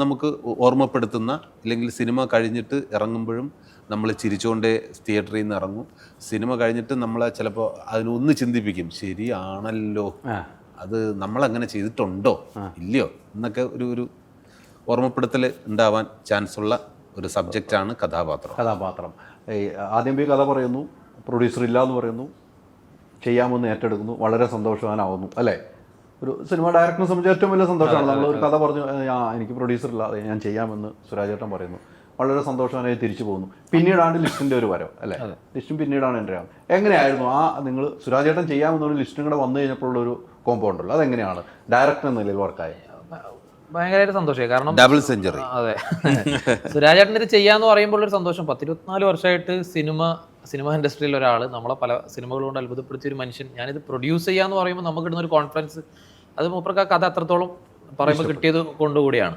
നമുക്ക് ഓർമ്മപ്പെടുത്തുന്ന അല്ലെങ്കിൽ സിനിമ കഴിഞ്ഞിട്ട് ഇറങ്ങുമ്പോഴും നമ്മൾ ചിരിച്ചുകൊണ്ടേ തിയേറ്ററിൽ നിന്ന് ഇറങ്ങും. സിനിമ കഴിഞ്ഞിട്ട് നമ്മളെ ചിലപ്പോൾ അതിനൊന്ന് ചിന്തിപ്പിക്കും. ശരിയാണല്ലോ. അത് നമ്മളങ്ങനെ ചെയ്തിട്ടുണ്ടോ? ഇല്ലയോ? എന്നൊക്കെ ഒരു ഒരു ഓർമ്മപ്പെടുത്തൽ ഉണ്ടാവാൻ ചാൻസ് ഉള്ള ഒരു സബ്ജക്റ്റാണ് കഥാപാത്രം. കഥാപാത്രം. ആദ്യം പോയി കഥ പറയുന്നു. പ്രൊഡ്യൂസർ ഇല്ല എന്ന് പറയുന്നു. ചെയ്യാമെന്ന് ഏറ്റെടുക്കുന്നു. വളരെ സന്തോഷവാനാവുന്നു. അല്ലേ? ഒരു സിനിമ ഡയറക്ടറിനെ സംബന്ധിച്ച് ഏറ്റവും വലിയ സന്തോഷമാണ്. നമ്മൾ ഒരു കഥ പറഞ്ഞു ആ എനിക്ക് പ്രൊഡ്യൂസർ ഇല്ല അതെ ഞാൻ ചെയ്യാമെന്ന് സുരാജേട്ടൻ പറയുന്നു. വളരെ സന്തോഷവാനായി തിരിച്ചു പോകുന്നു. പിന്നീടാണ് ലിസ്റ്റിന്റെ ഒരു വരവ് അല്ലേ? ലിസ്റ്റും പിന്നീടാണ് എന്റെ ആവും എങ്ങനെയായിരുന്നു ആ നിങ്ങൾ സുരാജേട്ടൻ പറഞ്ഞ ലിസ്റ്റും കൂടെ വന്നു കഴിഞ്ഞപ്പോഴുള്ള ഒരു കോമ്പൗണ്ട് ഉള്ളൂ അതെങ്ങനെയാണ്? ഡയറക്ടർ എന്ന നിലയിൽ വർക്കായി ഭയങ്കരമായിട്ട് സന്തോഷമായി. കാരണം ഡബിൾ സെഞ്ചുറി അതെ. സുരാജേട്ടന്റെ ഇത് ചെയ്യാന്ന് പറയുമ്പോൾ ഒരു സന്തോഷം. പത്തിരുപത്തിനാല് വർഷമായിട്ട് സിനിമ സിനിമ ഇൻഡസ്ട്രിയിൽ ഒരാൾ നമ്മളെ പല സിനിമകൾ കൊണ്ട് അത്ഭുതപ്പെടുത്തിയ ഒരു മനുഷ്യൻ. ഞാനിത് പ്രൊഡ്യൂസ് ചെയ്യാന്ന് പറയുമ്പോൾ നമുക്ക് ഇടുന്ന ഒരു കോൺഫിഡൻസ് അത് മൂപ്പർക്ക് ആ കഥ അത്രത്തോളം പറയുമ്പോൾ കിട്ടിയത് കൊണ്ടുകൂടിയാണ്.